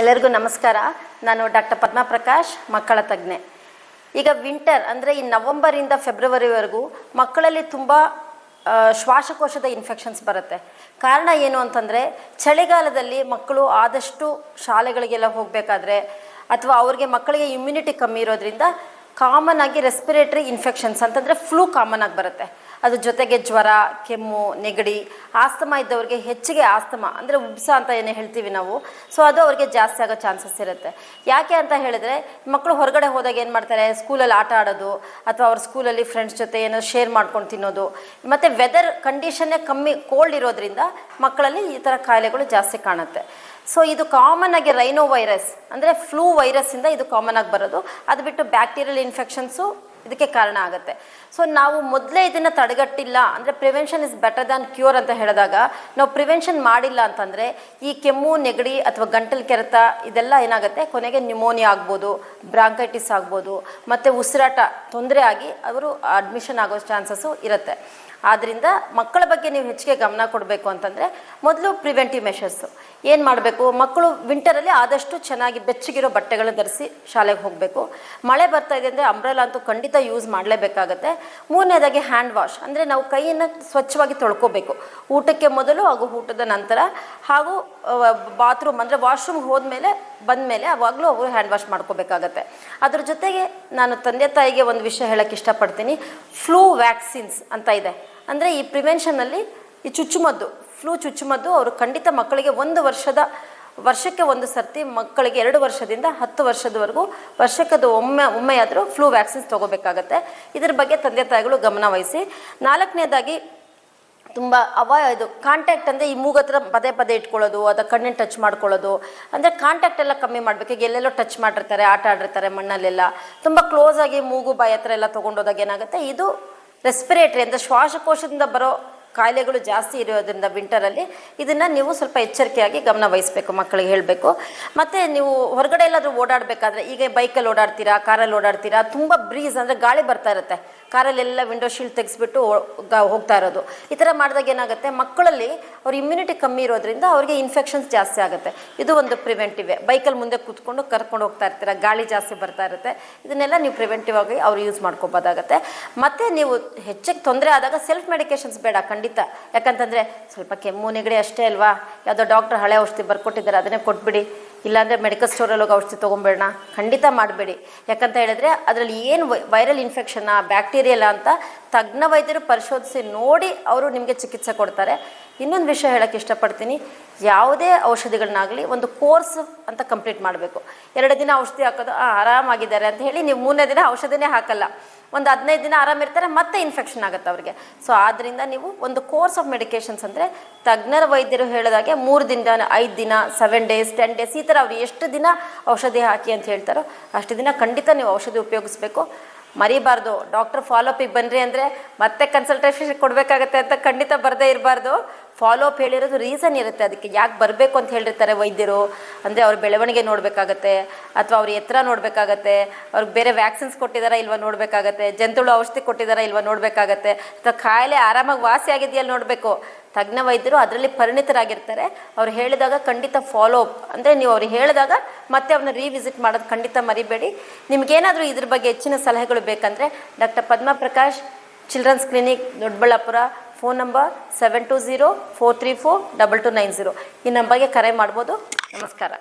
ಎಲ್ಲರಿಗೂ ನಮಸ್ಕಾರ. ನಾನು ಡಾಕ್ಟರ್ ಪದ್ಮಾ ಪ್ರಕಾಶ್ ಮಕ್ಕಳ ತಜ್ಞೆ. ಈಗ ವಿಂಟರ್ ಅಂದರೆ ಈ ನವಂಬರಿಂದ ಫೆಬ್ರವರಿವರೆಗೂ ಮಕ್ಕಳಲ್ಲಿ ತುಂಬ ಶ್ವಾಸಕೋಶದ ಇನ್ಫೆಕ್ಷನ್ಸ್ ಬರುತ್ತೆ. ಕಾರಣ ಏನು ಅಂತಂದರೆ, ಚಳಿಗಾಲದಲ್ಲಿ ಮಕ್ಕಳು ಆದಷ್ಟು ಶಾಲೆಗಳಿಗೆಲ್ಲ ಹೋಗಬೇಕಾದ್ರೆ ಅಥವಾ ಅವ್ರಿಗೆ ಮಕ್ಕಳಿಗೆ ಇಮ್ಯುನಿಟಿ ಕಮ್ಮಿ ಇರೋದ್ರಿಂದ ಕಾಮನ್ ಆಗಿ ರೆಸ್ಪಿರೇಟರಿ ಇನ್ಫೆಕ್ಷನ್ಸ್ ಅಂತಂದರೆ ಫ್ಲೂ ಕಾಮನ್ ಆಗಿ ಬರುತ್ತೆ. ಅದ್ರ ಜೊತೆಗೆ ಜ್ವರ, ಕೆಮ್ಮು, ನೆಗಡಿ, ಆಸ್ತಮ ಇದ್ದವ್ರಿಗೆ ಹೆಚ್ಚಿಗೆ ಆಸ್ತಮ, ಅಂದರೆ ಉಬ್ಸ ಅಂತ ಏನು ಹೇಳ್ತೀವಿ ನಾವು. ಸೊ ಅದು ಅವ್ರಿಗೆ ಜಾಸ್ತಿ ಆಗೋ ಚಾನ್ಸಸ್ ಇರುತ್ತೆ. ಯಾಕೆ ಅಂತ ಹೇಳಿದ್ರೆ ಮಕ್ಕಳು ಹೊರಗಡೆ ಹೋದಾಗ ಏನು ಮಾಡ್ತಾರೆ? ಸ್ಕೂಲಲ್ಲಿ ಆಟ ಆಡೋದು, ಅಥವಾ ಅವ್ರ ಸ್ಕೂಲಲ್ಲಿ ಫ್ರೆಂಡ್ಸ್ ಜೊತೆ ಏನೋ ಶೇರ್ ಮಾಡ್ಕೊಂಡು ತಿನ್ನೋದು. ಮತ್ತು ವೆದರ್ ಕಂಡೀಷನ್ನೇ ಕಮ್ಮಿ ಕೋಲ್ಡ್ ಇರೋದ್ರಿಂದ ಮಕ್ಕಳಲ್ಲಿ ಈ ಥರ ಕಾಯಿಲೆಗಳು ಜಾಸ್ತಿ ಕಾಣುತ್ತೆ. ಸೊ ಇದು ಕಾಮನ್ ಆಗಿ ರೈನೋ ವೈರಸ್ ಅಂದರೆ ಫ್ಲೂ ವೈರಸ್ಸಿಂದ ಇದು ಕಾಮನ್ ಆಗಿ ಬರೋದು. ಅದು ಬಿಟ್ಟು ಬ್ಯಾಕ್ಟೀರಿಯಲ್ ಇನ್ಫೆಕ್ಷನ್ಸು ಇದಕ್ಕೆ ಕಾರಣ ಆಗುತ್ತೆ. ಸೊ ನಾವು ಮೊದಲೇ ಇದನ್ನು ತಡೆಗಟ್ಟಿಲ್ಲ, ಅಂದರೆ prevention is better than cure ಅಂತ ಹೇಳಿದಾಗ, ನಾವು ಪ್ರಿವೆನ್ಷನ್ ಮಾಡಿಲ್ಲ ಅಂತಂದರೆ ಈ ಕೆಮ್ಮು, ನೆಗಡಿ ಅಥವಾ ಗಂಟಲು ಕೆರೆತ ಇದೆಲ್ಲ ಏನಾಗುತ್ತೆ? ಕೊನೆಗೆ ನ್ಯುಮೋನಿಯಾ ಆಗ್ಬೋದು ಬ್ರಾಂಕೈಟಿಸ್ ಆಗ್ಬೋದು, ಮತ್ತು ಉಸಿರಾಟ ತೊಂದರೆ ಆಗಿ ಅವರು ಅಡ್ಮಿಷನ್ ಆಗೋ ಚಾನ್ಸಸ್ಸು ಇರುತ್ತೆ. ಆದ್ದರಿಂದ ಮಕ್ಕಳ ಬಗ್ಗೆ ನೀವು ಹೆಚ್ಚಿಗೆ ಗಮನ ಕೊಡಬೇಕು ಅಂತಂದರೆ ಮೊದಲು ಪ್ರಿವೆಂಟಿವ್ ಮೆಷರ್ಸು ಏನು ಮಾಡಬೇಕು? ಮಕ್ಕಳು ವಿಂಟರಲ್ಲಿ ಆದಷ್ಟು ಚೆನ್ನಾಗಿ ಬೆಚ್ಚಗಿರೋ ಬಟ್ಟೆಗಳನ್ನ ಧರಿಸಿ ಶಾಲೆಗೆ ಹೋಗಬೇಕು. ಮಳೆ ಬರ್ತಾ ಇದೆ ಅಂದರೆ ಅಂಬ್ರೆಲಾ ಅಂತೂ ಖಂಡಿತ ಯೂಸ್ ಮಾಡಲೇಬೇಕಾಗತ್ತೆ. ಮೂರನೇದಾಗಿ ಹ್ಯಾಂಡ್ ವಾಶ್ ಅಂದರೆ ನಾವು ಕೈಯನ್ನು ಸ್ವಚ್ಛವಾಗಿ ತೊಳ್ಕೋಬೇಕು. ಊಟಕ್ಕೆ ಮೊದಲು ಹಾಗೂ ಊಟದ ನಂತರ, ಹಾಗೂ ಬಾತ್ರೂಮ್ ಅಂದರೆ ವಾಶ್ರೂಮ್ಗೆ ಹೋದ್ಮೇಲೆ, ಬಂದಮೇಲೆ ಅವಾಗಲೂ ಅವರು ಹ್ಯಾಂಡ್ ವಾಶ್ ಮಾಡ್ಕೋಬೇಕಾಗತ್ತೆ. ಅದ್ರ ಜೊತೆಗೆ ನಾನು ತಂದೆ ತಾಯಿಗೆ ಒಂದು ವಿಷಯ ಹೇಳೋಕ್ಕೆ ಇಷ್ಟಪಡ್ತೀನಿ. ಫ್ಲೂ ವ್ಯಾಕ್ಸಿನ್ಸ್ ಅಂತ ಇದೆ. ಅಂದರೆ ಈ ಪ್ರಿವೆನ್ಷನಲ್ಲಿ ಈ ಚುಚ್ಚುಮದ್ದು ಫ್ಲೂ ಚುಚ್ಚುಮದ್ದು, ಅವರು ಖಂಡಿತ ಮಕ್ಕಳಿಗೆ ಒಂದು ವರ್ಷದ, ವರ್ಷಕ್ಕೆ ಒಂದು ಸರ್ತಿ ಮಕ್ಕಳಿಗೆ ಎರಡು ವರ್ಷದಿಂದ ಹತ್ತು ವರ್ಷದವರೆಗೂ ವರ್ಷಕ್ಕದು ಒಮ್ಮೆ, ಒಮ್ಮೆಯಾದರೂ ಫ್ಲೂ ವ್ಯಾಕ್ಸಿನ್ಸ್ ತಗೋಬೇಕಾಗತ್ತೆ. ಇದ್ರ ಬಗ್ಗೆ ತಂದೆ ತಾಯಿಗಳು ಗಮನ ವಹಿಸಿ. ನಾಲ್ಕನೇದಾಗಿ, ತುಂಬ ಅವ ಇದು ಕಾಂಟ್ಯಾಕ್ಟ್ ಅಂದರೆ ಈ ಮೂಗತ್ರ ಪದೇ ಪದೇ ಇಟ್ಕೊಳ್ಳೋದು ಅಥವಾ ಕಣ್ಣಿನ ಟಚ್ ಮಾಡ್ಕೊಳ್ಳೋದು. ಅಂದರೆ ಕಾಂಟ್ಯಾಕ್ಟ್ ಎಲ್ಲ ಕಮ್ಮಿ ಮಾಡಬೇಕು. ಈಗ ಎಲ್ಲೆಲ್ಲೋ ಟಚ್ ಮಾಡಿರ್ತಾರೆ, ಆಟ ಆಡಿರ್ತಾರೆ ಮಣ್ಣಲ್ಲೆಲ್ಲ. ತುಂಬ ಕ್ಲೋಸ್ ಆಗಿ ಮೂಗು, ಬಾಯಿ ಹತ್ರ ಎಲ್ಲ ತೊಗೊಂಡೋದಾಗ ಏನಾಗುತ್ತೆ? ಇದು ರೆಸ್ಪಿರೇಟ್ರಿ ಅಂದರೆ ಶ್ವಾಸಕೋಶದಿಂದ ಬರೋ ಕಾಯಿಲೆಗಳು ಜಾಸ್ತಿ ಇರೋದ್ರಿಂದ ವಿಂಟರಲ್ಲಿ ಇದನ್ನು ನೀವು ಸ್ವಲ್ಪ ಎಚ್ಚರಿಕೆಯಾಗಿ ಗಮನ ವಹಿಸಬೇಕು, ಮಕ್ಕಳಿಗೆ ಹೇಳಬೇಕು. ಮತ್ತು ನೀವು ಹೊರಗಡೆ ಎಲ್ಲಾದರೂ ಓಡಾಡಬೇಕಾದ್ರೆ ಈಗ ಬೈಕಲ್ಲಿ ಓಡಾಡ್ತೀರಾ ಕಾರಲ್ಲಿ ಓಡಾಡ್ತೀರಾ, ತುಂಬ ಬ್ರೀಸ್ ಅಂದರೆ ಗಾಳಿ ಬರ್ತಾ ಇರುತ್ತೆ. ಕಾರಲ್ಲೆಲ್ಲ ವಿಂಡೋ ಶೀಲ್ಡ್ ತೆಗೆಸ್ಬಿಟ್ಟು ಹೋಗ್ತಾ ಇರೋದು. ಈ ಥರ ಮಾಡಿದಾಗ ಏನಾಗುತ್ತೆ, ಮಕ್ಕಳಲ್ಲಿ ಅವ್ರ ಇಮ್ಯುನಿಟಿ ಕಮ್ಮಿ ಇರೋದ್ರಿಂದ ಅವರಿಗೆ ಇನ್ಫೆಕ್ಷನ್ಸ್ ಜಾಸ್ತಿ ಆಗುತ್ತೆ. ಇದು ಒಂದು ಪ್ರಿವೆಂಟಿವ್ ಬೈಕಲ್ಲಿ ಮುಂದೆ ಕೂತ್ಕೊಂಡು ಕರ್ಕೊಂಡು ಹೋಗ್ತಾ ಇರ್ತೀರ, ಗಾಳಿ ಜಾಸ್ತಿ ಬರ್ತಾ ಇರುತ್ತೆ. ಇದನ್ನೆಲ್ಲ ನೀವು ಪ್ರಿವೆಂಟಿವ್ ಆಗಿ ಅವ್ರು ಯೂಸ್ ಮಾಡ್ಕೋಬೋದಾಗತ್ತೆ. ಮತ್ತು ನೀವು ಹೆಚ್ಚಿಗೆ ತೊಂದರೆ ಆದಾಗ ಸೆಲ್ಫ್ ಮೆಡಿಕೇಶನ್ಸ್ ಬೇಡ, ಖಂಡಿತ. ಯಾಕಂತಂದರೆ ಸ್ವಲ್ಪ ಕೆಮ್ಮು, ನೆಗಡಿ ಅಷ್ಟೇ ಅಲ್ವಾ? ಯಾವುದೋ ಡಾಕ್ಟರ್ ಹಳೆ ಔಷಧಿ ಬರ್ಕೊಟ್ಟಿದ್ದಾರೆ, ಅದನ್ನೇ ಕೊಟ್ಬಿಡಿ. ಇಲ್ಲಾಂದರೆ ಮೆಡಿಕಲ್ ಸ್ಟೋರಲ್ಲಿ ಹೋಗಿ ಔಷಧಿ ತೊಗೊಂಬೇಡ ಖಂಡಿತ ಮಾಡಬೇಡಿ. ಯಾಕಂತ ಹೇಳಿದ್ರೆ ಅದರಲ್ಲಿ ಏನು ವೈರಲ್ ಇನ್ಫೆಕ್ಷನ್ನ ಬ್ಯಾಕ್ಟೀರಿಯಲ್ಲ ಅಂತ ತಜ್ಞ ವೈದ್ಯರು ಪರಿಶೋಧಿಸಿ ನೋಡಿ ಅವರು ನಿಮಗೆ ಚಿಕಿತ್ಸೆ ಕೊಡ್ತಾರೆ. ಇನ್ನೊಂದು ವಿಷಯ ಹೇಳೋಕ್ಕೆ ಇಷ್ಟಪಡ್ತೀನಿ. ಯಾವುದೇ ಔಷಧಿಗಳನ್ನಾಗಲಿ ಒಂದು ಕೋರ್ಸ್ ಅಂತ ಕಂಪ್ಲೀಟ್ ಮಾಡಬೇಕು. ಎರಡು ದಿನ ಔಷಧಿ ಹಾಕೋದು ಆರಾಮಾಗಿದ್ದಾರೆ ಅಂತ ಹೇಳಿ ನೀವು ಮೂರನೇ ದಿನ ಔಷಧಿನೇ ಹಾಕಲ್ಲ. ಒಂದು ಹದಿನೈದು ದಿನ ಆರಾಮಿರ್ತಾರೆ ಮತ್ತೆ ಇನ್ಫೆಕ್ಷನ್ ಆಗುತ್ತೆ ಅವ್ರಿಗೆ. ಸೊ ಆದ್ದರಿಂದ ನೀವು ಒಂದು ಕೋರ್ಸ್ ಆಫ್ ಮೆಡಿಕೇಷನ್ಸ್ ಅಂದರೆ ತಜ್ಞರ ವೈದ್ಯರು ಹೇಳಿದಾಗೆ ಮೂರು ದಿನದ, ಐದು ದಿನ ಸೆವೆನ್ ಡೇಸ್ ಟೆನ್ ಡೇಸ್ ಈ ಥರ ಅವ್ರು ಎಷ್ಟು ದಿನ ಔಷಧಿ ಹಾಕಿ ಅಂತ ಹೇಳ್ತಾರೋ ಅಷ್ಟು ದಿನ ಖಂಡಿತ ನೀವು ಔಷಧಿ ಉಪಯೋಗಿಸ್ಬೇಕು. ಮರಿಬಾರ್ದು. ಡಾಕ್ಟರ್ ಫಾಲೋಪಿಗೆ ಬನ್ನಿರಿ ಅಂದರೆ ಮತ್ತೆ ಕನ್ಸಲ್ಟೇಷನ್ ಕೊಡಬೇಕಾಗತ್ತೆ ಅಂತ ಖಂಡಿತ ಬರದೇ ಇರಬಾರ್ದು. ಫಾಲೋ ಅಪ್ ಹೇಳಿರೋದು ರೀಸನ್ ಇರುತ್ತೆ ಅದಕ್ಕೆ. ಯಾಕೆ ಬರಬೇಕು ಅಂತ ಹೇಳಿರ್ತಾರೆ ವೈದ್ಯರು. ಅಂದರೆ ಅವ್ರ ಬೆಳವಣಿಗೆ ನೋಡಬೇಕಾಗತ್ತೆ, ಅಥವಾ ಅವ್ರ ಎತ್ತರ ನೋಡಬೇಕಾಗತ್ತೆ, ಅವ್ರಿಗೆ ಬೇರೆ ವ್ಯಾಕ್ಸಿನ್ಸ್ ಕೊಟ್ಟಿದ್ದಾರಾ ಇಲ್ವಾ ನೋಡಬೇಕಾಗತ್ತೆ, ಜಂತುಳು ಔಷಧಿ ಕೊಟ್ಟಿದಾರ ಇಲ್ವಾ ನೋಡಬೇಕಾಗತ್ತೆ. ಅಥವಾ ಕಾಯಿಲೆ ಆರಾಮಾಗಿ ವಾಸಿ ಆಗಿದೆಯಲ್ಲ ನೋಡಬೇಕು. ತಜ್ಞ ವೈದ್ಯರು ಅದರಲ್ಲಿ ಪರಿಣಿತರಾಗಿರ್ತಾರೆ. ಅವ್ರು ಹೇಳಿದಾಗ ಖಂಡಿತ ಫಾಲೋ ಅಪ್ ಅಂದರೆ ನೀವು ಅವ್ರು ಹೇಳಿದಾಗ ಮತ್ತೆ ಅವ್ರನ್ನ ರೀವಿಸಿಟ್ ಮಾಡೋದು ಖಂಡಿತ ಮರಿಬೇಡಿ. ನಿಮಗೇನಾದರೂ ಇದ್ರ ಬಗ್ಗೆ ಹೆಚ್ಚಿನ ಸಲಹೆಗಳು ಬೇಕಂದರೆ doctor Padma Prakash children's clinic, Doddaballapur. Phone number seven two zero four three four double two nine zero ಈ ನಂಬರ್ಗೆ ಕರೆ ಮಾಡ್ಬೋದು. ನಮಸ್ಕಾರ.